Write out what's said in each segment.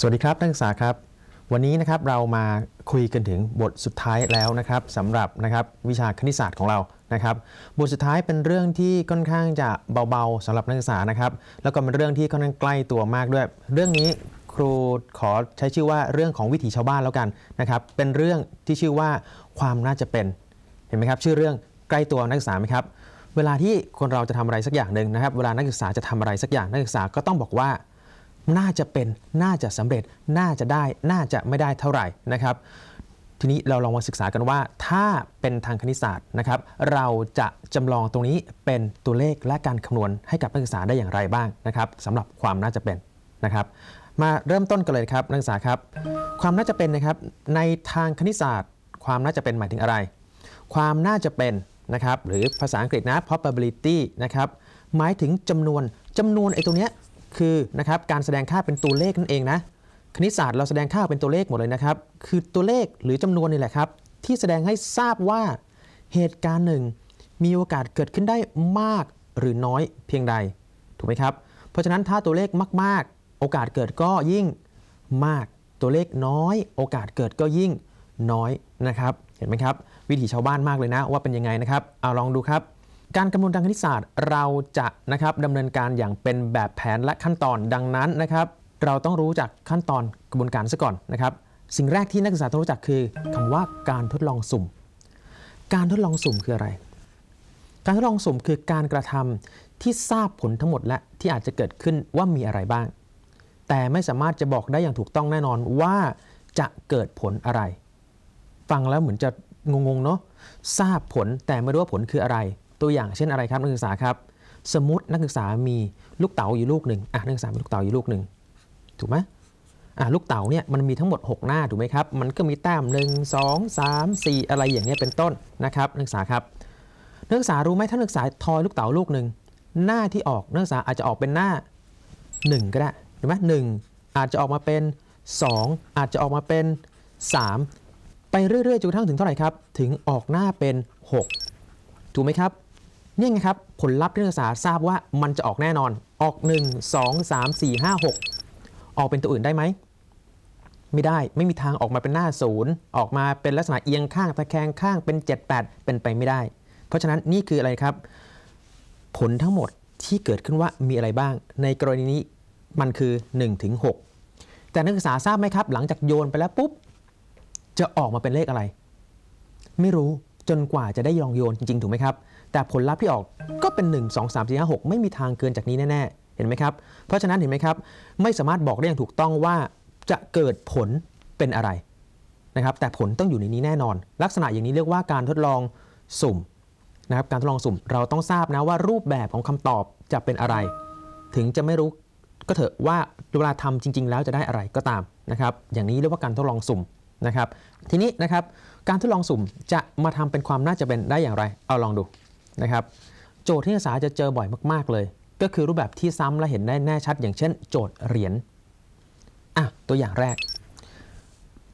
สวัสดีครับนักศึกษาครับ วันนี้นะครับเรามาคุยกันถึงบทสุดท้ายแล้วนะครับสำหรับนะครับวิชาคณิตศาสตร์ของเรานะครับบทสุดท้ายเป็นเรื่องที่ค่อนข้างจะเบาๆสำหรับนักศึกษานะครับ แล้วก็เป็นเรื่องที่ค่อนข้างใกล้ตัวมากด้วย เรื่องนี้ครูขอใช้ชื่อว่าเรื่องของวิถีชาวบ้านแล้วกันนะครับ เป็นเรื่องที่ชื่อว่าความน่าจะเป็นเห็นไหมครับชื่อเรื่องใกล้ตัวนักศึกษาไหมครับ เวลาที่คนเราจะทำอะไรสักอย่างหนึ่งนะครับ เวลานักศึกษาจะทำอะไรสักอย่างนักศึกษาก็ต้องบอกว่า น่าจะเป็นน่าจะสำเร็จน่าจะได้น่าจะไม่ได้เท่าไหร่นะครับ ทีนี้เราลองมาศึกษากันว่า ถ้าเป็นทางคณิตศาสตร์นะครับ เราจะจำลองตรงนี้เป็นตัวเลขและการคำนวณให้กับนักศึกษาได้อย่างไรบ้างนะครับสำหรับความน่าจะเป็นนะครับ มาเริ่มต้นกันเลยครับนักศึกษาครับ ความน่าจะเป็นนะครับในทางคณิตศาสตร์ ความน่าจะเป็นหมายถึงอะไร ความน่าจะเป็นนะครับหรือภาษาอังกฤษนะ probability นะครับหมายถึงจำนวนจำนวนไอ้ตรงเนี้ย คือนะครับการแสดงค่าเป็นตัวเลขนั่นเองนะคณิตศาสตร์เราแสดงค่าเป็นตัวเลขหมดเลยนะครับ คือตัวเลขหรือจำนวนนี่แหละครับ ที่แสดงให้ทราบว่าเหตุการณ์หนึ่ง มีโอกาสเกิดขึ้นได้มากหรือน้อยเพียงใด ถูกไหมครับ เพราะฉะนั้นถ้าตัวเลขมาก ๆ โอกาสเกิดก็ยิ่งมากตัวเลขน้อย โอกาสเกิดก็ยิ่งน้อยนะครับ เห็นไหมครับ วิถีชาวบ้านมากเลยนะว่าเป็นยังไงนะครับเอาลองดูครับ การคำนวณทางคณิตศาสตร์เราจะนะครับดำเนินการอย่างเป็นแบบแผนและขั้นตอนดังนั้นนะครับ เราต้องรู้จักขั้นตอนกระบวนการซะก่อนนะครับ สิ่งแรกที่นักศึกษาต้องรู้จักคือคำว่าการทดลองสุ่ม การทดลองสุ่มคืออะไร การทดลองสุ่มคือการกระทำที่ทราบผลทั้งหมดและที่อาจจะเกิดขึ้นว่ามีอะไรบ้าง แต่ไม่สามารถจะบอกได้อย่างถูกต้องแน่นอนว่าจะเกิดผลอะไร ฟังแล้วเหมือนจะงงๆเนาะทราบผลแต่ไม่รู้ว่าผลคืออะไร ตัวอย่างเช่นอะไรครับนักศึกษาครับ สมมตินักศึกษามีลูกเต๋าอยู่ลูกหนึ่งอะนักศึกษามีลูกเต๋าอยู่ลูกหนึ่งถูกไหมอะลูกเต๋าเนี่ยมันมีทั้งหมด 6 หน้าถูกไหมครับ มันก็มีแต้ม 1 2 3 4 อะไรอย่างเงี้ยเป็นต้นนะครับนักศึกษาครับนักศึกษารู้ไหมถ้านักศึกษาทอยลูกเต๋าลูกหนึ่งหน้าที่ออกนักศึกษาอาจจะออกเป็นหน้า 1 ก็ได้ถูกไหมหนึ่งอาจจะออกมาเป็น 2 อาจจะออกมาเป็น 3 ไปเรื่อยๆจนกระทั่งถึงเท่าไหร่ครับ ถึงออกหน้าเป็น 6 ถูกไหมครับ เนี่ยไงครับผลลัพธ์ที่นักศึกษาทราบว่ามันจะออกแน่นอนออก 1 2 3 4 5 6 ออกเป็นตัวอื่นได้ไหม ไม่ได้ไม่มีทางออกมาเป็นหน้าศูนย์ออกมาเป็นลักษณะเอียงข้างตะแคงข้างเป็น 7 8 เป็นไปไม่ได้ เพราะฉะนั้นนี่คืออะไรครับ ผลทั้งหมดที่เกิดขึ้นว่ามีอะไรบ้าง ในกรณีนี้มันคือ1ถึง6แต่นักศึกษาทราบไหมครับ หลังจากโยนไปแล้วปุ๊บจะออกมาเป็นเลขอะไร ไม่รู้จนกว่าจะได้ลองโยนจริงๆถูกไหมครับ แต่ผลลัพธ์ที่ออกก็เป็น 1 2 3 4 5 6 ไม่มีทางเกินจากนี้แน่ๆ เห็นไหมครับ เพราะฉะนั้นเห็นไหมครับ ไม่สามารถบอกได้อย่างถูกต้องว่าจะเกิดผลเป็นอะไรนะครับ แต่ผลต้องอยู่ในนี้แน่นอน ลักษณะอย่างนี้เรียกว่าการทดลองสุ่มนะครับ การทดลองสุ่มเราต้องทราบนะว่ารูปแบบของคำตอบจะเป็นอะไร ถึงจะไม่รู้ก็เถอะว่าเวลาทำจริง ๆ แล้วจะได้อะไรก็ตามนะครับ อย่างนี้เรียกว่าการทดลองสุ่มนะครับ ทีนี้นะครับการทดลองสุ่มจะมาทำเป็นความน่าจะเป็นได้อย่างไร เอาลองดู นะครับโจทย์ที่นักศึกษาจะเจอบ่อยมาก ๆ เลย ก็คือรูปแบบที่ซ้ำและเห็นได้แน่ชัด อย่างเช่น โจทย์เหรียญอะตัวอย่างแรก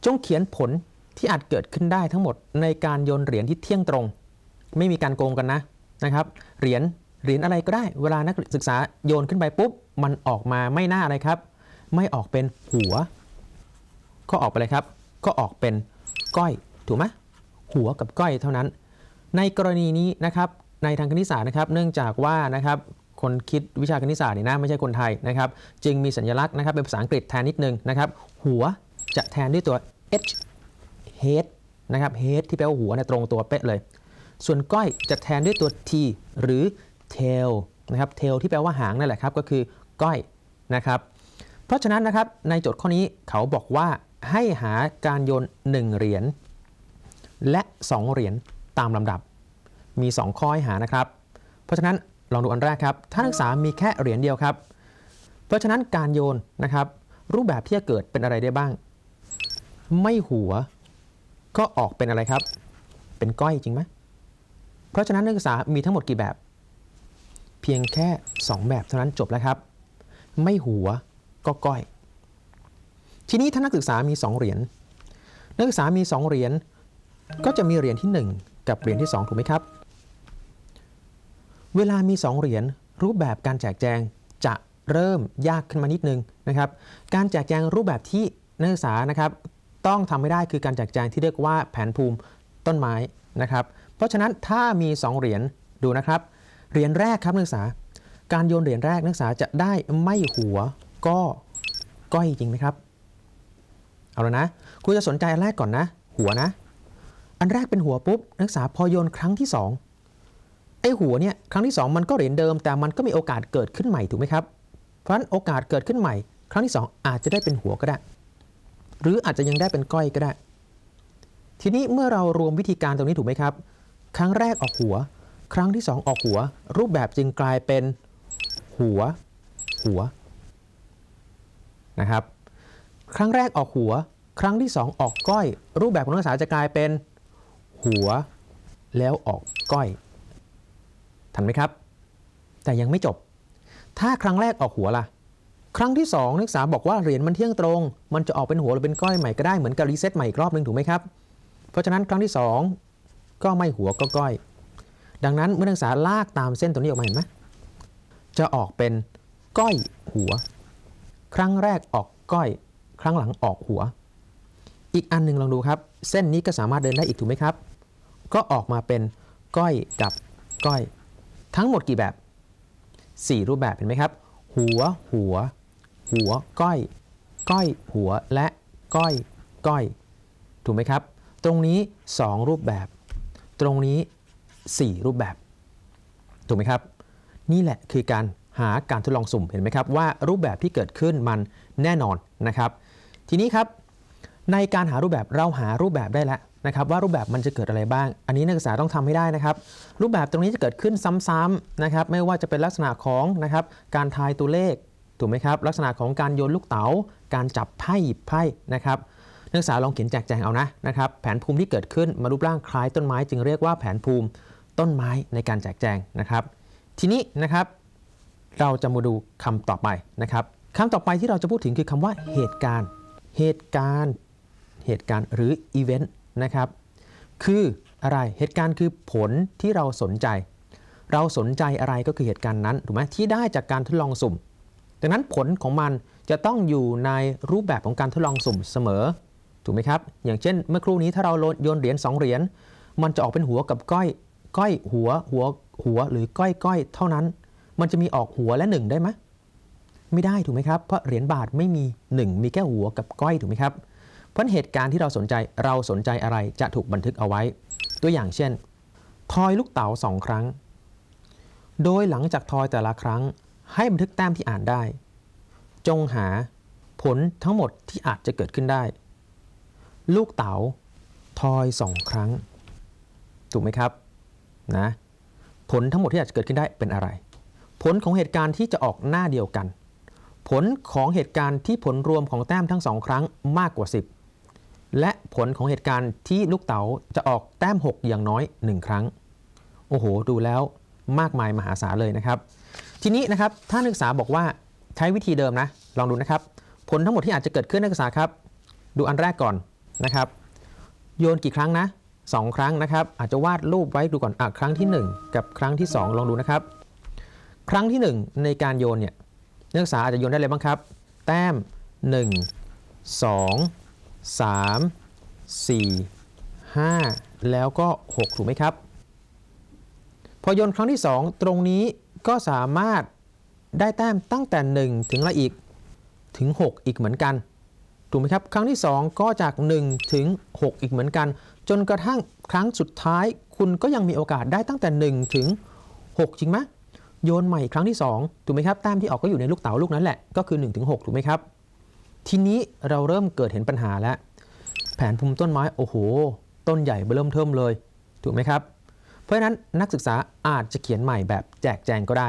จงเขียนผลที่อาจเกิดขึ้นได้ทั้งหมดในการโยนเหรียญที่เที่ยงตรง ไม่มีการโกงกันนะนะครับเหรียญเหรียญอะไรก็ได้ เวลานักศึกษาโยนขึ้นไปปุ๊บ มันออกมาไม่น่าอะไรครับ ไม่ออกเป็นหัว ก็ออกไปเลยครับ ก็ออกเป็นก้อยถูกไหมหัวกับก้อยเท่านั้น ในกรณีนี้นะครับ ในทางคณิตศาสตร์นะครับ เนื่องจากว่านะครับคนคิดวิชาคณิตศาสตร์นี่นะไม่ใช่คนไทยนะครับ จึงมีสัญลักษณ์นะครับเป็นภาษาอังกฤษแทนนิดนึงนะครับ หัวจะแทนด้วยตัว h head นะครับ head ที่แปลว่าหัวเนี่ยตรงตัวเป๊ะเลย ส่วนก้อยจะแทนด้วยตัว t หรือ tail นะครับ tail ที่แปลว่าหางนั่นแหละครับ ก็คือก้อยนะครับ เพราะฉะนั้นนะครับในโจทย์ข้อนี้เขาบอกว่าให้หาการโยน 1 เหรียญและ 2 เหรียญตามลำดับ มี 2 ข้อให้หานะครับ เพราะฉะนั้นลองดูอันแรกครับ ถ้านักศึกษามีแค่เหรียญเดียวครับ เพราะฉะนั้นการโยนนะครับ รูปแบบที่จะเกิดเป็นอะไรได้บ้าง ไม่หัว ก็ออกเป็นอะไรครับ เป็นก้อยจริงไหมเพราะฉะนั้นนักศึกษามีทั้งหมดกี่แบบ เพียงแค่ 2 แบบเท่านั้นจบแล้วครับ ไม่หัวก็ก้อย ทีนี้ถ้านักศึกษามี 2 เหรียญนักศึกษามี 2 เหรียญก็จะมีเหรียญที่ 1 กับเหรียญที่ 2 ถูกไหมครับ เวลามี 2 เหรียญรูปแบบการแจกแจงจะเริ่มยากขึ้นมานิดนึงนะครับ การแจกแจงรูปแบบที่นักศึกษานะครับ ต้องทำให้ได้คือการแจกแจงที่เรียกว่าแผนภูมิต้นไม้นะครับ เพราะฉะนั้นถ้ามี 2 เหรียญดูนะครับ เหรียญแรกครับนักศึกษา การโยนเหรียญแรกนักศึกษาจะได้ไม่หัวก็ก้อยจริงไหมครับ เอาแล้วนะคุณจะสนใจอันแรกก่อนนะ หัวนะ อันแรกเป็นหัวปุ๊บนักศึกษาพอโยนครั้งที่สอง ไอ้หัวเนี่ยครั้งที่สองมันก็เหรียญเดิม แต่มันก็มีโอกาสเกิดขึ้นใหม่ถูกไหมครับ เพราะฉะนั้นโอกาสเกิดขึ้นใหม่ ครั้งที่สองอาจจะได้เป็นหัวก็ได้ หรืออาจจะยังได้เป็นก้อยก็ได้ ทีนี้เมื่อเรารวมวิธีการตรงนี้ถูกไหมครับ ครั้งแรกออกหัว ครั้งที่สองออกหัว รูปแบบจึงกลายเป็นหัว หัวนะครับ ครั้งแรกออกหัว ครั้งที่สองออกก้อย รูปแบบของนักศึกษาจะกลายเป็นหัว แล้วออกก้อย ทันไหมครับ แต่ยังไม่จบ ถ้าครั้งแรกออกหัวล่ะ ครั้งที่สองนักศึกษาบอกว่าเหรียญมันเที่ยงตรง มันจะออกเป็นหัวหรือเป็นก้อยใหม่ก็ได้เหมือนกับรีเซ็ตใหม่อีกรอบหนึ่งถูกไหมครับ เพราะฉะนั้นครั้งที่สองก็ไม่หัวก็ก้อย ดังนั้นเมื่อนักศึกษาลากตามเส้นตัวนี้ออกมาเห็นไหมจะออกเป็นก้อยหัว ครั้งแรกออกก้อย ครั้งหลังออกหัว อีกอันหนึ่งลองดูครับ เส้นนี้ก็สามารถเดินได้อีกถูกไหมครับ ก็ออกมาเป็นก้อยกับก้อย ทั้งหมดกี่แบบ 4 รูปแบบเห็นไหมครับ หัว หัว หัว ก้อย ก้อย หัว และก้อย ก้อย ถูกไหมครับ ตรงนี้ 2 รูปแบบ ตรงนี้ 4 รูปแบบ ถูกไหมครับ นี่แหละคือการหาการทดลองสุ่มเห็นไหมครับว่ารูปแบบที่เกิดขึ้นมันแน่นอนนะครับ ทีนี้ครับในการหารูปแบบเราหารูปแบบได้แล้ว นะครับว่ารูปแบบมันจะเกิดอะไรบ้าง อันนี้นักศึกษาต้องทำให้ได้นะครับ รูปแบบตรงนี้จะเกิดขึ้นซ้ำๆนะครับไม่ว่าจะเป็นลักษณะของนะครับการทายตัวเลขถูกไหมครับลักษณะของการโยนลูกเต๋า การจับไพ่หยิบไพ่นะครับนักศึกษาลองเขียนแจกแจงเอานะนะครับแผนภูมิที่เกิดขึ้นมารูปร่างคล้ายต้นไม้จึงเรียกว่าแผนภูมิต้นไม้ในการแจกแจงนะครับ ทีนี้นะครับเราจะมาดูคำต่อไปนะครับคำต่อไปที่เราจะพูดถึงคือคำว่าเหตุการณ์ เหตุการณ์ เหตุการณ์หรืออีเวนต์ นะครับ คืออะไรเหตุการณ์คือผลที่เราสนใจ เราสนใจอะไรก็คือเหตุการณ์นั้นถูกไหมที่ได้จากการทดลองสุ่ม ดังนั้นผลของมันจะต้องอยู่ในรูปแบบของการทดลองสุ่มเสมอ ถูกไหมครับ อย่างเช่น เมื่อครู่นี้ถ้าเราโยนเหรียญ2เหรียญมันจะออกเป็นหัวกับก้อย ก้อยหัวหัวหัวหรือก้อยก้อยเท่านั้น มันจะมีออกหัวและ 1 ได้ไหมไม่ได้ถูกไหมครับเพราะเหรียญบาทไม่มี 1 มีแค่หัวกับก้อยถูกไหมครับ เพราะเหตุการณ์ที่เราสนใจเราสนใจอะไรจะถูกบันทึกเอาไว้ ตัวอย่างเช่น ทอยลูกเต๋าสองครั้ง โดยหลังจากทอยแต่ละครั้ง ให้บันทึกแต้มที่อ่านได้ จงหาผลทั้งหมดที่อาจจะเกิดขึ้นได้ ลูกเต๋าทอยสองครั้ง ถูกไหมครับนะผลทั้งหมดที่อาจจะเกิดขึ้นได้เป็นอะไร ผลของเหตุการณ์ที่จะออกหน้าเดียวกัน ผลของเหตุการณ์ที่ผลรวมของแต้มทั้งสองครั้งมากกว่า10 และผลของเหตุการณ์ที่ลูกเต๋าจะออกแต้ม 6 อย่างน้อย 1 ครั้ง โอ้โห ดูแล้วมากมายมหาศาลเลยนะครับ ทีนี้นะครับถ้านักศึกษาบอกว่าใช้วิธีเดิมนะ ลองดูนะครับ ผลทั้งหมดที่อาจจะเกิดขึ้นนักศึกษาครับ ดูอันแรกก่อนนะครับ โยนกี่ครั้งนะสองครั้งนะครับ อาจจะวาดรูปไว้ดูก่อนอะครั้งที่ 1 กับครั้งที่ 2 ลองดูนะครับ ครั้งที่ 1 ในการโยนเนี่ยนักศึกษาอาจจะโยนได้เลยบ้างครับ แต้ม 1 2 3 4 5 แล้วก็ 6 ถูกไหมครับ พอโยนครั้งที่ 2 ตรงนี้ก็สามารถได้แต้มตั้งแต่ 1 ถึงละอีกถึง 6 อีกเหมือนกัน ถูกไหมครับ ครั้งที่ 2 ก็จาก 1 ถึง 6 อีกเหมือนกัน จนกระทั่งครั้งสุดท้าย คุณก็ยังมีโอกาสได้ตั้งแต่ 1 ถึง 6 จริงไหมโยนใหม่ครั้งที่ 2 ถูกไหมครับแต้มที่ออกก็อยู่ในลูกเต๋าลูกนั้นแหละก็คือ1ถึง6ถูกไหมครับ ทีนี้เราเริ่มเกิดเห็นปัญหาแล้ว แผนภูมิต้นไม้ โอ้โห ต้นใหญ่เริ่มเทิมเลย ถูกไหมครับ เพราะฉะนั้นนักศึกษาอาจจะเขียนใหม่แบบแจกแจงก็ได้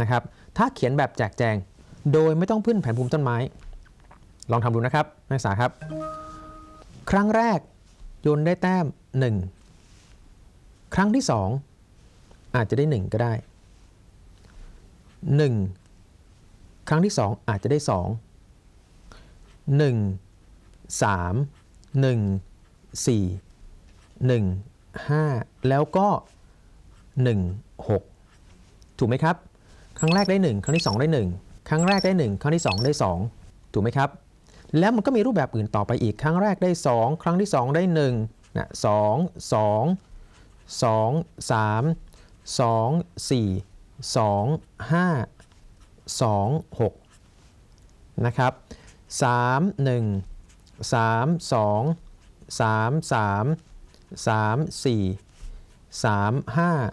นะครับ ถ้าเขียนแบบแจกแจง โดยไม่ต้องพึ่งแผนภูมิต้นไม้ ลองทำดูนะครับ นักศึกษาครับ ครั้งแรกโยนได้แต้ม 1 ครั้งที่ 2 อาจจะได้ 1 ก็ได้ 1 ครั้งที่ 2 อาจจะได้ 2 1 3 1 4 1 5 แล้วก็ 1 6 ถูกไหมครับ ครั้งแรกได้ 1 ครั้งที่ 2 ได้ 1 ครั้งแรกได้ 1 ครั้งที่ 2 ได้ 2 ถูกไหมครับ แล้วมันก็มีรูปแบบอื่นต่อไปอีก ครั้งแรกได้ 2 ครั้งที่ 2 ได้1นะสองสองสองสามสองสี่สองห้าสองหกนะครับ 3 1 3 2 3 3 3 4 3 5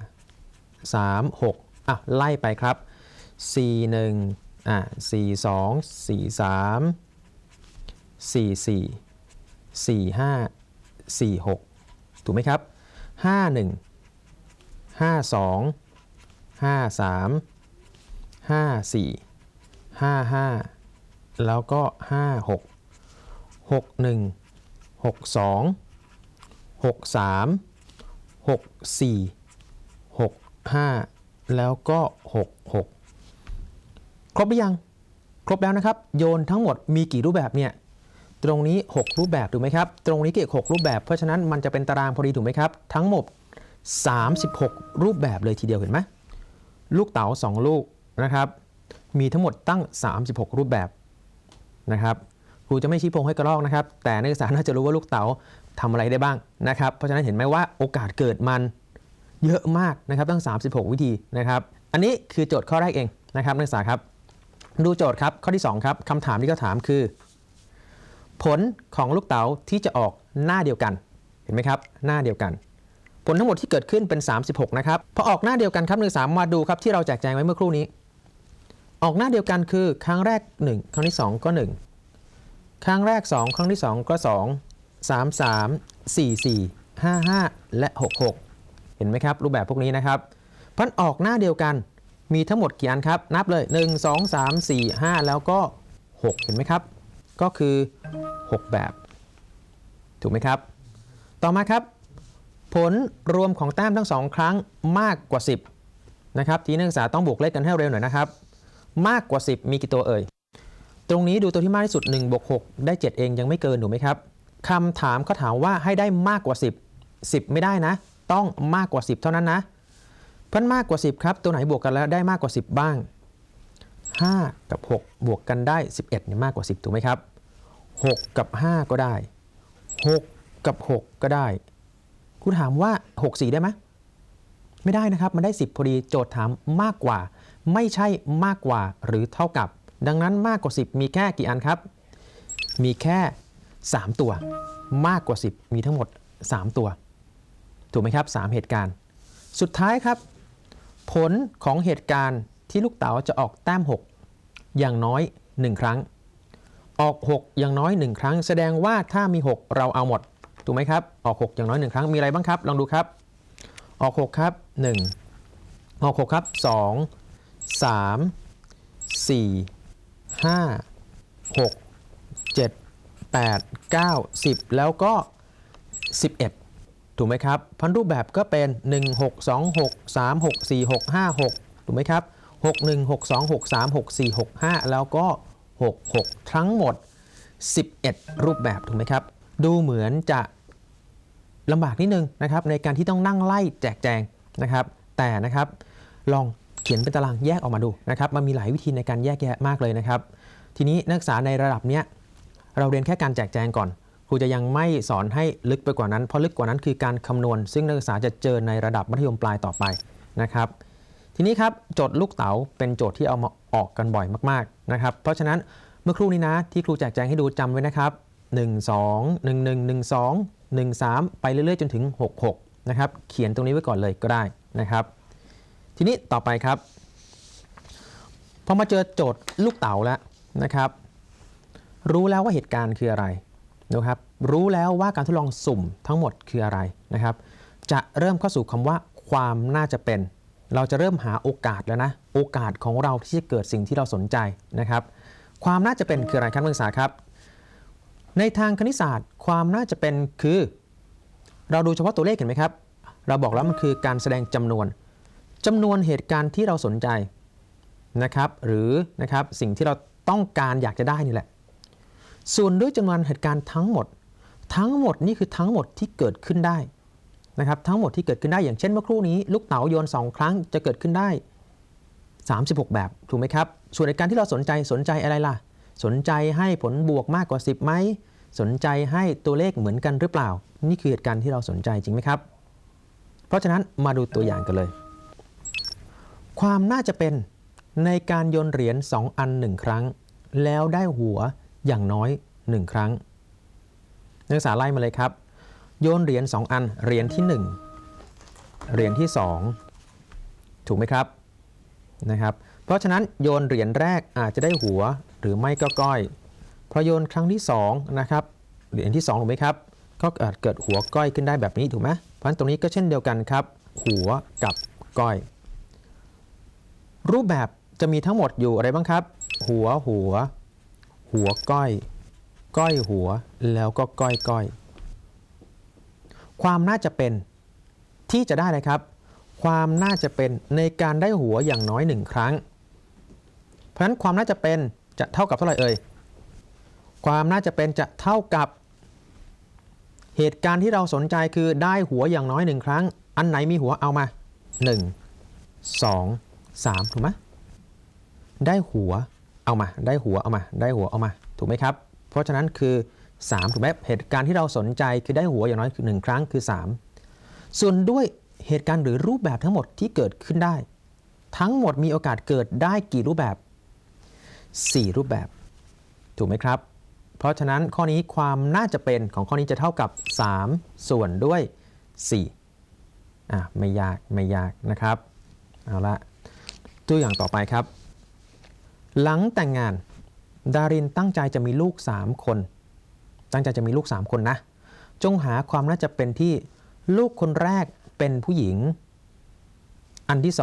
3 6อะไล่ไปครับ 4 1อะ4 2 4 3 4 4 4 5 4 6 ถูกไหมครับ 5 1 5 2 5 3 5 4 5 5 แล้วก็ห้าหกหกหนึ่งหกสองหกสามหกสี่หกห้าแล้วก็หกหกครบหรือยัง ครบแล้วนะครับ โยนทั้งหมดมีกี่รูปแบบเนี่ย ตรงนี้ 6 รูปแบบถูกไหมครับ ตรงนี้เกี่ยว6รูปแบบ เพราะฉะนั้นมันจะเป็นตารางพอดีถูกไหมครับ ทั้งหมด 36 รูปแบบเลยทีเดียวเห็นไหมลูกเต๋า2 ลูกนะครับ มีทั้งหมดตั้ง 36 รูปแบบ นะครับครูจะไม่ชี้พงให้กระรอกนะครับ แต่นักศึกษาน่าจะรู้ว่าลูกเต๋าทำอะไรได้บ้างนะครับ เพราะฉะนั้นเห็นไหมว่าโอกาสเกิดมันเยอะมากนะครับตั้ง 36 วิธีนะครับ อันนี้คือโจทย์ข้อแรกเองนะครับนักศึกษาครับ ดูโจทย์ครับข้อที่ 2 ครับคำถามที่เขาถามคือ ผลของลูกเต๋าที่จะออกหน้าเดียวกัน เห็นไหมครับหน้าเดียวกัน ผลทั้งหมดที่เกิดขึ้นเป็น 36 นะครับพอออกหน้าเดียวกันครับหนึ่งสามาดูครับที่เราแจกแจงไว้เมื่อครู่นี้ ออกหน้าเดียวกันคือ ครั้งแรก 1 ครั้งที่ 2 ก็ 1 ครั้งแรก 2 ครั้งที่ 2 ก็ 2 3 3 4 4 5 5 และ 6 6 เห็นไหมครับ รูปแบบพวกนี้นะครับพันออกหน้าเดียวกันมีทั้งหมดกี่อันครับ นับเลย 1 2 3 4 5 แล้วก็ 6 เห็นไหมครับ ก็คือ 6 แบบ ถูกไหมครับ ต่อมาครับ ผลรวมของแต้มทั้ง 2 ครั้งมากกว่า 10 นะครับ ทีนักศึกษาต้องบวกเลขกันให้เร็วหน่อยนะครับ มากกว่า 10 มีกี่ตัวเอ่ย ตรงนี้ดูตัวที่มากที่สุด1บวก6ได้ 7 เองยังไม่เกินถูกไหมครับคำถามเขาถามว่าให้ได้มากกว่า 10 10 ไม่ได้นะ ต้องมากกว่า 10 เท่านั้นนะ เพิ่นมากกว่า 10 ครับ ตัวไหนบวกกันแล้วได้มากกว่า 10 บ้าง 5 กับ 6 บวกกันได้ 11เนี่ยมากกว่า 10 ถูกไหมครับ 6 กับ 5 ก็ได้ 6 กับ 6 ก็ได้ คุณถามว่า 6 4 ได้ไหมไม่ได้นะครับ มันได้ 10 พอดีโจทย์ถามมากกว่า ไม่ใช่มากกว่าหรือเท่ากับ ดังนั้นมากกว่า 10 มีแค่กี่อันครับ มีแค่ 3 ตัว มากกว่า 10 มีทั้งหมด 3 ตัว ถูกไหมครับ 3 เหตุการณ์ สุดท้ายครับ ผลของเหตุการณ์ที่ลูกเต๋าจะออกแต้ม 6 อย่างน้อย 1 ครั้ง ออก 6 อย่างน้อย 1 ครั้ง แสดงว่าถ้ามี 6 เราเอาหมด ถูกไหมครับ ออก 6 อย่างน้อย 1 ครั้ง มีอะไรบ้างครับ ลองดูครับ ออก 6 ครับ 1 ออก 6 ครับ 2 3 4 5 6 7 8 9 10แล้วก็11ถูกไหมครับ พันรูปแบบก็เป็น1 6 2 6 3 6 4 6 5 6ถูกไหมครับ6 1 6 2 6 3 6 4 6 5แล้วก็6 6ทั้งหมด11รูปแบบถูกไหมครับ ดูเหมือนจะลำบากนิดนึงนะครับในการที่ต้องนั่งไล่แจกแจงนะครับ แต่นะครับลอง ขียนเป็นตารางแยกออกมาดูนะครับมันมีหลายวิธีในการแยกแยะมากเลยนะครับ ทีนี้นักศึกษาในระดับเนี้ยเราเรียนแค่การแจกแจงก่อนครูจะยังไม่สอนให้ลึกไปกว่านั้น เพราะลึกกว่านั้นคือการคำนวณ ซึ่งนักศึกษาจะเจอในระดับมัธยมปลายต่อไปนะครับ ทีนี้ครับโจทย์ลูกเต๋าเป็นโจทย์ที่เอามาออกกันบ่อยมากๆนะครับ เพราะฉะนั้นเมื่อครู่นี้นะที่ครูแจกแจงให้ดูจำไว้นะครับ 1 2 1 1 1 2 1 3 ไปเรื่อยๆ จนถึง 66 นะครับ เขียนตรงนี้ไว้ก่อนเลยก็ได้นะครับ ทีนี้ต่อไปครับพอมาเจอโจทย์ลูกเต๋าแล้วนะครับ รู้แล้วว่าเหตุการณ์คืออะไรนะครับรู้แล้วว่าการทดลองสุ่มทั้งหมดคืออะไรนะครับ จะเริ่มเข้าสู่คำว่าความน่าจะเป็น เราจะเริ่มหาโอกาสแล้วนะโอกาสของเราที่จะเกิดสิ่งที่เราสนใจนะครับ ความน่าจะเป็นคืออะไรครับนักศึกษาครับ ในทางคณิตศาสตร์ ความน่าจะเป็นคือ เราดูเฉพาะตัวเลขเห็นไหมครับ เราบอกแล้วมันคือการแสดงจำนวน จำนวนเหตุการณ์ที่เราสนใจนะครับหรือนะครับสิ่งที่เราต้องการอยากจะได้นี่แหละ ส่วนด้วยจำนวนเหตุการณ์ทั้งหมด ทั้งหมดนี่คือทั้งหมดที่เกิดขึ้นได้นะครับทั้งหมดที่เกิดขึ้นได้อย่างเช่นเมื่อครู่นี้ ลูกเต๋าโยน 2 ครั้งจะเกิดขึ้นได้ 36 แบบถูกไหมครับ ส่วนในการณ์ที่เราสนใจสนใจอะไรล่ะ สนใจให้ผลบวกมากกว่า 10ไหมสนใจให้ตัวเลขเหมือนกันหรือเปล่า นี่คือเหตุการณ์ที่เราสนใจจริงไหมครับ เพราะฉะนั้นมาดูตัวอย่างกันเลย ความน่าจะเป็นในการโยนเหรียญ2อัน 1 ครั้ง แล้วได้หัวอย่างน้อย 1 ครั้ง นักศึกษาไล่มาเลยครับ โยนเหรียญ2อันเหรียญที่ 1 เหรียญที่ 2 ถูกไหมครับนะครับ เพราะฉะนั้นโยนเหรียญแรกอาจจะได้หัวหรือไม่ก็ก้อยพอโยนครั้งที่2นะครับเหรียญที่2ถูกไหมครับก็อาจเกิดหัวก้อยขึ้นได้แบบนี้ถูกไหมเพราะฉะนั้นตรงนี้ก็เช่นเดียวกันครับ หัวกับก้อย รูปแบบจะมีทั้งหมดอยู่อะไรบ้างครับ หัวหัว หัวก้อย ก้อยหัวแล้วก็ก้อยก้อย ความน่าจะเป็นที่จะได้เลยครับ ความน่าจะเป็นในการได้หัวอย่างน้อยหนึ่งครั้ง เพราะฉะนั้นความน่าจะเป็นจะเท่ากับเท่าไหร่เอ่ยความน่าจะเป็นจะเท่ากับเหตุการณ์ที่เราสนใจคือได้หัวอย่างน้อยหนึ่งครั้ง อันไหนมีหัวเอามา 1 2 3ถูกไหมได้หัวเอามา ได้หัวเอามา ได้หัวเอามา ถูกไหมครับ เพราะฉะนั้นคือ 3 ถูกไหมเหตุการณ์ที่เราสนใจคือได้หัวอย่างน้อยคือหนึ่งครั้งคือ 3 ส่วนด้วยเหตุการณ์หรือรูปแบบทั้งหมดที่เกิดขึ้นได้ ทั้งหมดมีโอกาสเกิดได้กี่รูปแบบ 4 รูปแบบ ถูกไหมครับ เพราะฉะนั้นข้อนี้ความน่าจะเป็นของข้อนี้จะเท่ากับ 3 ส่วนด้วย 4อะไม่ยากไม่ยากนะครับ เอาละ ตัวอย่างต่อไปครับ หลังแต่งงาน ดารินตั้งใจจะมีลูก 3 คน ตั้งใจจะมีลูก 3 คนนะ จงหาความน่าจะเป็นที่ลูกคนแรกเป็นผู้หญิง อันที่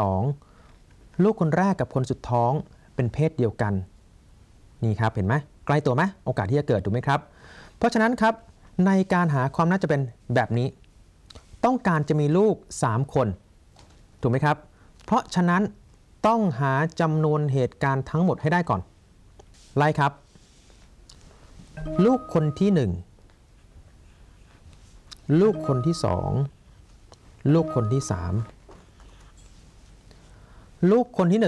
2 ลูกคนแรกกับคนสุดท้องเป็นเพศเดียวกัน นี่ครับเห็นไหมใกล้ตัวไหมโอกาสที่จะเกิดถูกไหมครับ เพราะฉะนั้นครับในการหาความน่าจะเป็นแบบนี้ ต้องการจะมีลูก 3 คน ถูกไหมครับ เพราะฉะนั้น ต้องหาจำนวนเหตุการณ์ทั้งหมดให้ได้ก่อน ไล่ครับ ลูกคนที่1ลูกคนที่2ลูกคนที่3ลูกคนที่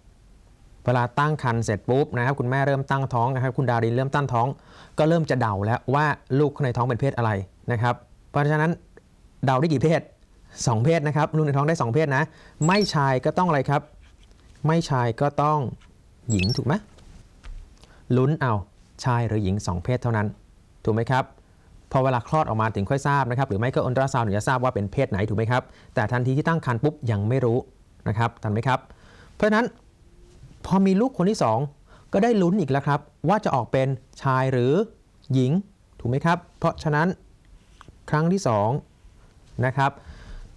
1เวลาตั้งครรภ์เสร็จปุ๊บนะครับคุณแม่เริ่มตั้งท้องนะครับคุณดารินเริ่มตั้งท้อง ก็เริ่มจะเดาแล้วว่าลูกในท้องเป็นเพศอะไรนะครับ เพราะฉะนั้นเดาได้กี่เพศ 2 เพศนะครับลูกในท้องได้ 2 เพศนะ ไม่ชายก็ต้องอะไรครับ ไม่ชายก็ต้องหญิงถูกไหมลุ้นเอาชายหรือหญิง 2 เพศเท่านั้น ถูกไหมครับพอเวลาคลอดออกมาถึงค่อยทราบนะครับ หรือไม่ก็อันตราซาวด์ถึงจะทราบว่าเป็นเพศไหนถูกไหมครับ แต่ทันทีที่ตั้งครรภ์ปุ๊บยังไม่รู้นะครับทันไหมครับ เพราะฉะนั้นพอมีลูกคนที่ 2 ก็ได้ลุ้นอีกแล้วครับ ว่าจะออกเป็นชายหรือหญิงถูกไหมครับ เพราะฉะนั้นครั้งที่2นะครับ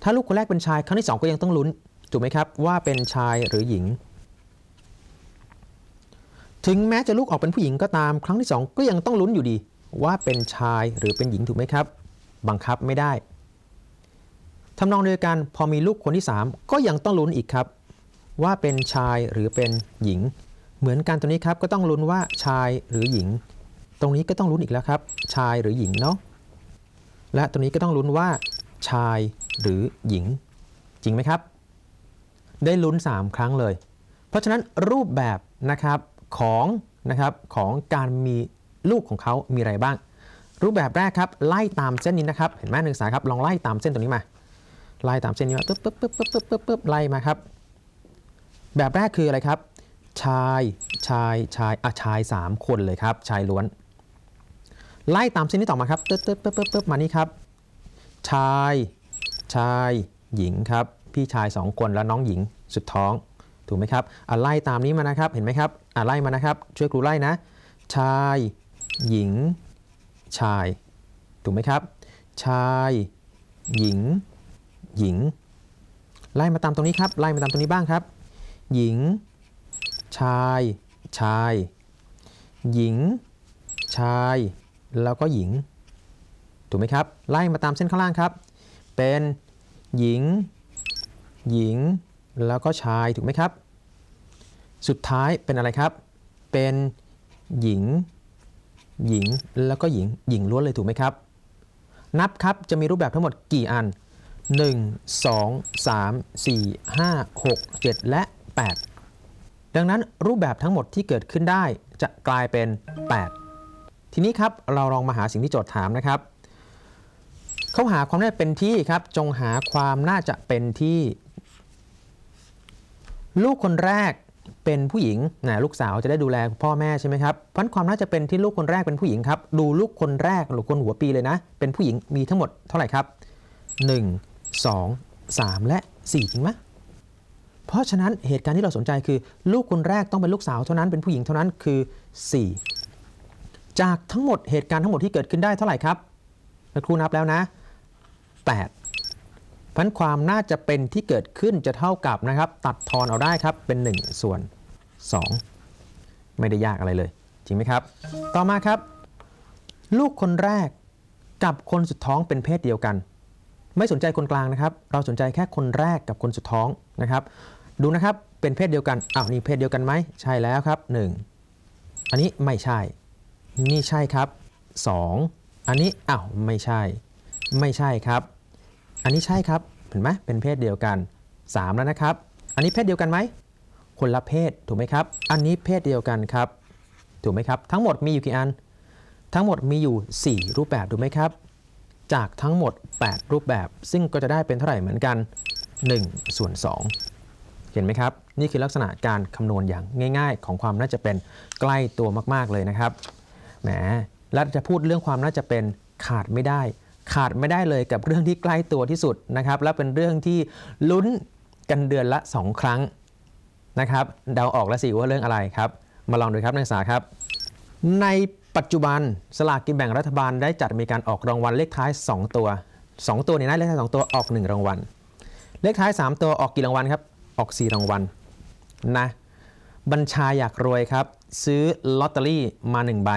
ถ้าลูกคนแรกเป็นชายครั้งที่ 2 ก็ยังต้องลุ้น ถูกไหมครับว่าเป็นชายหรือหญิง ถึงแม้จะลูกออกเป็นผู้หญิงก็ตามครั้งที่ 2 ก็ยังต้องลุ้นอยู่ดี ว่าเป็นชายหรือเป็นหญิงถูกไหมครับ บังคับไม่ได้ทำนองเดียวกันพอมีลูกคนที่ 3 ก็ยังต้องลุ้นอีกครับ ว่าเป็นชายหรือเป็นหญิง เหมือนกันตัวนี้ครับก็ต้องลุ้นว่าชายหรือหญิง ตรงนี้ก็ต้องลุ้นอีกแล้วครับ ชายหรือหญิงเนาะและตรงนี้ก็ต้องลุ้นว่า ชายหรือหญิง จริงไหมครับ ได้ลุ้น 3 ครั้งเลย เพราะฉะนั้นรูปแบบนะครับของนะครับของการมีลูกของเขามีอะไรบ้าง รูปแบบแรกครับไล่ตามเส้นนี้นะครับเห็นไหมหนึ่งสาครับลองไล่ตามเส้นตรงนี้มาไล่ตามเส้นนี้มาปึ๊บปึ๊บปึ๊บปึ๊บปึ๊บปึ๊บปึ๊บไล่มาครับ แบบแรกคืออะไรครับ ชายชายชายอะชาย 3 คนเลยครับชายล้วน ไล่ตามเส้นนี้ต่อมาครับตึ๊ดตึ๊ดปึ๊บปึ๊บปึ๊บมานี่ครับ ชาย ชายหญิงครับ พี่ชาย 2 คนแล้วน้องหญิงสุดท้อง ถูกไหมครับอะไล่ตามนี้มานะครับ เห็นไหมครับอะไล่มานะครับ ช่วยครูไล่นะ ชาย หญิง ชาย ถูกไหมครับ ชาย หญิง หญิง ไล่มาตามตรงนี้ครับ ไล่มาตามตรงนี้บ้างครับ หญิง ชาย ชาย หญิง ชาย แล้วก็หญิง ถูกไหมครับ ไล่มาตามเส้นข้างล่างครับ เป็นหญิง หญิง แล้วก็ชายถูกไหมครับ สุดท้ายเป็นอะไรครับ เป็นหญิง หญิงแล้วก็หญิง หญิงล้วนเลยถูกไหมครับ นับครับจะมีรูปแบบทั้งหมดกี่อัน 1 2 3 4 5 6 7 และ 8 ดังนั้นรูปแบบทั้งหมดที่เกิดขึ้นได้จะกลายเป็น 8 ทีนี้ครับเราลองมาหาสิ่งที่โจทย์ถามนะครับเขาหาความน่าเป็นที่ครับ จงหาความน่าจะเป็นที่ ลูกคนแรกเป็นผู้หญิงนะลูกสาวจะได้ดูแลพ่อแม่ใช่ไหมครับเพราะฉะนั้นความน่าจะเป็นที่ลูกคนแรกเป็นผู้หญิงครับ ดูลูกคนแรกหรือคนหัวปีเลยนะ เป็นผู้หญิงมีทั้งหมดเท่าไหร่ครับ 1 2 3 และ 4 จริงไหมเพราะฉะนั้นเหตุการณ์ที่เราสนใจคือ ลูกคนแรกต้องเป็นลูกสาวเท่านั้นเป็นผู้หญิงเท่านั้นคือ 4 จากทั้งหมดเหตุการณ์ทั้งหมดที่เกิดขึ้นได้เท่าไหร่ครับครูนับแล้วนะ 8 พันความน่าจะเป็นที่เกิดขึ้นจะเท่ากับนะครับ ตัดทอนเอาได้ครับเป็น 1 ส่วน 2 ไม่ได้ยากอะไรเลย จริงไหมครับ ต่อมาครับ ลูกคนแรกกับคนสุดท้องเป็นเพศเดียวกัน ไม่สนใจคนกลางนะครับ เราสนใจแค่คนแรกกับคนสุดท้องนะครับ ดูนะครับเป็นเพศเดียวกันอ้าวนี่เพศเดียวกันไหมใช่แล้วครับ 1 อันนี้ไม่ใช่ นี่ใช่ครับ 2 อันนี้อ้าวไม่ใช่ ไม่ใช่ครับ อันนี้ใช่ครับเห็นไหมเป็นเพศเดียวกัน 3 แล้วนะครับ อันนี้เพศเดียวกันไหมคนละเพศถูกไหมครับ อันนี้เพศเดียวกันครับ ถูกไหมครับ ทั้งหมดมีอยู่กี่อัน ทั้งหมดมีอยู่ 4 รูปแบบถูกไหมครับ จากทั้งหมด 8 รูปแบบ ซึ่งก็จะได้เป็นเท่าไหร่เหมือนกัน1ส่วน2เห็นไหมครับ นี่คือลักษณะการคำนวณอย่างง่าย ๆ ของความน่าจะเป็นใกล้ตัวมากๆเลยนะครับแหมและจะพูดเรื่องความน่าจะเป็นขาดไม่ได้ ขาดไม่ได้เลยกับเรื่องที่ใกล้ตัวที่สุดนะครับ และเป็นเรื่องที่ลุ้นกันเดือนละ 2 ครั้งนะครับเดาออกแล้วสิว่าเรื่องอะไรครับ มาลองดูครับนักศึกษาครับ ในปัจจุบันสลากกินแบ่งรัฐบาลได้จัดมีการออกรางวัลเลขท้าย 2 ตัว 2 ตัวนี้นะเลขท้าย 2 ตัวออก 1 รางวัล เลขท้าย 3 ตัวออกกี่รางวัลครับ ออก 4 รางวัลนะบัญชาอยากรวยครับ ซื้อลอตเตอรี่มา 1 ใบ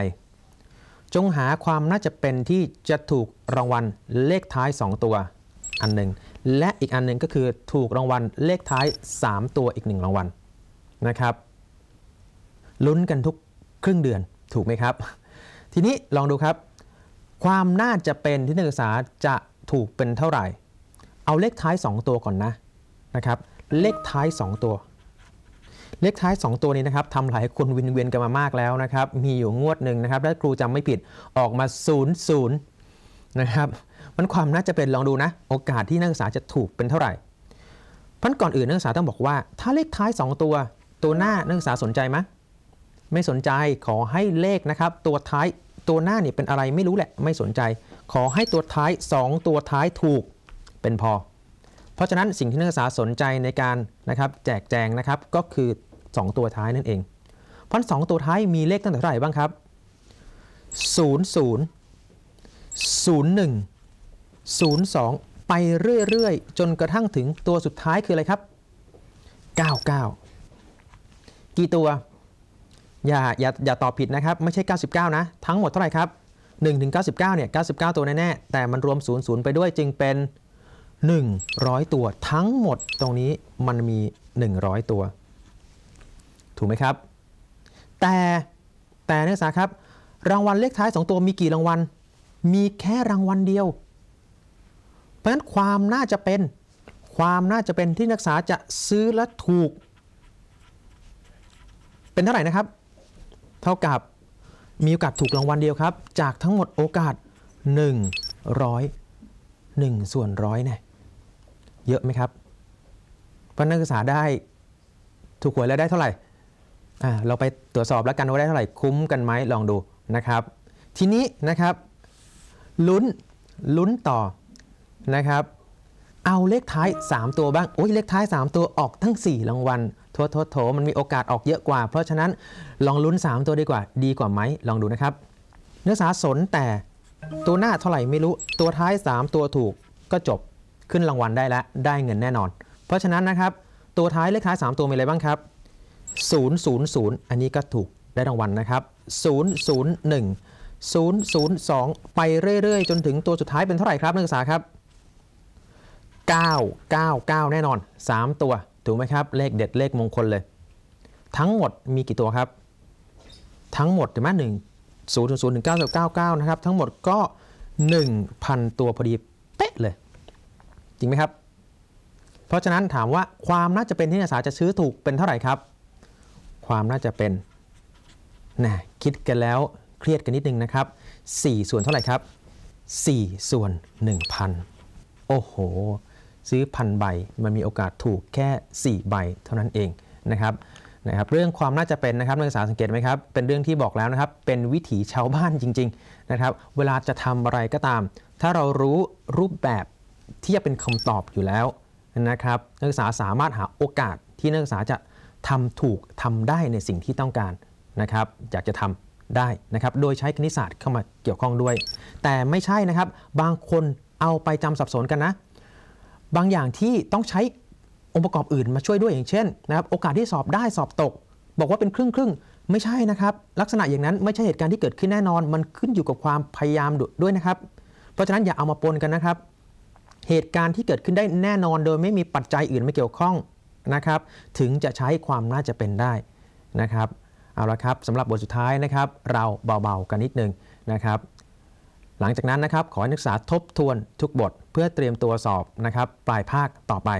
จงหาความน่าจะเป็นที่จะถูกรางวัลเลขท้าย 2 ตัวอันหนึ่งและอีกอันหนึ่งก็คือถูกรางวัลเลขท้าย 3 ตัวอีก 1 รางวัลนะครับลุ้นกันทุกครึ่งเดือนถูกไหมครับ ทีนี้ลองดูครับ ความน่าจะเป็นที่นักศึกษาจะถูกเป็นเท่าไหร่ เอาเลขท้าย 2 ตัวก่อนนะนะครับเลขท้าย 2 ตัว เลขท้าย 2 ตัวนี้นะครับทำหลายคนวินเวียนกันมามากแล้วนะครับ มีอยู่งวดหนึ่งนะครับถ้าครูจำไม่ผิดออกมา 0 0นะครับมันความน่าจะเป็นลองดูนะ โอกาสที่นักศึกษาจะถูกเป็นเท่าไหร่พราะก่อนอื่นนักศึกษาต้องบอกว่า ถ้าเลขท้าย 2 ตัว ตัวหน้านักศึกษาสนใจไหมไม่สนใจขอให้เลขนะครับ ตัวท้ายตัวหน้าเนี่ยเป็นอะไรไม่รู้แหละไม่สนใจ ขอให้ตัวท้าย 2 ตัวท้ายถูกเป็นพอ เพราะฉะนั้นสิ่งที่นักศึกษาสนใจในการนะครับแจกแจงนะครับก็คือ 2 ตัวท้ายนั่นเองเพราะสองตัวท้ายมีเลขตั้งแต่เท่าไหร่บ้างครับ 0 0 0 1 0 2 ไปเรื่อย ๆ จนกระทั่งถึงตัวสุดท้ายคืออะไรครับ 99 กี่ตัว อย่าอย่าอย่าตอบผิดนะครับ ไม่ใช่ 99 นะ ทั้งหมดเท่าไหร่ครับ1ถึง99 เนี่ย 99 ตัวแน่ๆแต่มันรวม 0 0 ไปด้วยจึงเป็น 100 ตัวทั้งหมดตรงนี้มันมี 100 ตัว ถูกไหมครับ แต่แต่นักศึกษาครับ รางวัลเลขท้าย 2 ตัวมีกี่รางวัล มีแค่รางวัลเดียว เพราะฉะนั้นความน่าจะเป็นความน่าจะเป็นที่นักศึกษาจะซื้อและถูก เป็นเท่าไหร่นะครับ เท่ากับมีโอกาสถูกรางวัลเดียวครับ จากทั้งหมดโอกาส 100 1 ส่วนร้อยเนี่ยเยอะไหมครับเพราะนักศึกษาได้ถูกหวยแล้วได้เท่าไหร่ เราไปตรวจสอบแล้วกันว่าได้เท่าไหร่คุ้มกันไหมลองดูนะครับ ทีนี้นะครับลุ้นลุ้นต่อนะครับ เอาเลขท้าย 3 ตัวบ้างโอ้ยเลขท้าย 3 ตัวออกทั้ง 4 รางวัลโทษโทษโถมันมีโอกาสออกเยอะกว่า เพราะฉะนั้นลองลุ้น 3 ตัวดีกว่า ดีกว่าไหมลองดูนะครับ เนักศึกษาสนแต่ตัวหน้าเท่าไหร่ไม่รู้ตัวท้าย 3 ตัวถูกก็จบขึ้นรางวัลได้แล้วได้เงินแน่นอน เพราะฉะนั้นนะครับ ตัวท้ายเลขท้าย 3 ตัวมีอะไรบ้างครับ 000 อันนี้ก็ถูกได้รางวัลนะครับ 001 002 ไปเรื่อยๆ จนถึงตัวสุดท้ายเป็นเท่าไหร่ครับนักศึกษาครับ 9 9 9 แน่นอน 3 ตัว ถูกไหมครับ เลขเด็ดเลขมงคลเลย ทั้งหมดมีกี่ตัวครับ ทั้งหมดถูกไหมหนึ่งศูนย์ศูนย์หนึ่งเก้าเก้าเก้านะครับ ทั้งหมดก็ 1,000 ตัวพอดีเป๊ะเลย จริงไหมครับ เพราะฉะนั้นถามว่าความน่าจะเป็นที่นักศึกษาจะซื้อถูกเป็นเท่าไหร่ครับ ความน่าจะเป็นนะคิดกันแล้วเครียดกันนิดนึงนะครับ 4 ส่วนเท่าไหร่ครับ 4 ส่วน 1,000 โอ้โห ซื้อพันใบมันมีโอกาสถูกแค่ 4 ใบเท่านั้นเองนะครับนะครับเรื่องความน่าจะเป็นนะครับนักศึกษาสังเกตไหมครับ เป็นเรื่องที่บอกแล้วนะครับ เป็นวิถีชาวบ้านจริง ๆนะครับ เวลาจะทำอะไรก็ตาม ถ้าเรารู้รูปแบบที่จะเป็นคำตอบอยู่แล้วนะครับ นักศึกษาสามารถหาโอกาสที่นักศึกษาจะ ทำถูกทำได้ในสิ่งที่ต้องการนะครับอยากจะทำได้นะครับโดยใช้คณิตศาสตร์เข้ามาเกี่ยวข้องด้วย แต่ไม่ใช่นะครับบางคนเอาไปจำสับสนกันนะ บางอย่างที่ต้องใช้องค์ประกอบอื่นมาช่วยด้วยอย่างเช่นนะครับโอกาสที่สอบได้สอบตก บอกว่าเป็นครึ่งครึ่งไม่ใช่นะครับ ลักษณะอย่างนั้นไม่ใช่เหตุการณ์ที่เกิดขึ้นแน่นอน มันขึ้นอยู่กับความพยายามด้วยนะครับ เพราะฉะนั้นอย่าเอามาปนกันนะครับ เหตุการณ์ที่เกิดขึ้นได้แน่นอนโดยไม่มีปัจจัยอื่นไม่เกี่ยวข้อง นะครับถึงจะใช้ความน่าจะเป็นได้นะครับเอาละครับสำหรับบทสุดท้ายนะครับเราเบาๆกันนิดนึงนะครับหลังจากนั้นนะครับขอให้นักศึกษาทบทวนทุกบทเพื่อเตรียมตัวสอบนะครับปลายภาคต่อไป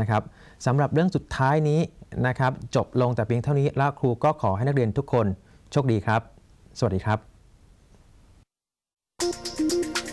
นะครับสำหรับเรื่องสุดท้ายนี้นะครับจบลงแต่เพียงเท่านี้แล้วครูก็ขอให้นักเรียนทุกคนโชคดีครับ สวัสดีครับ thank you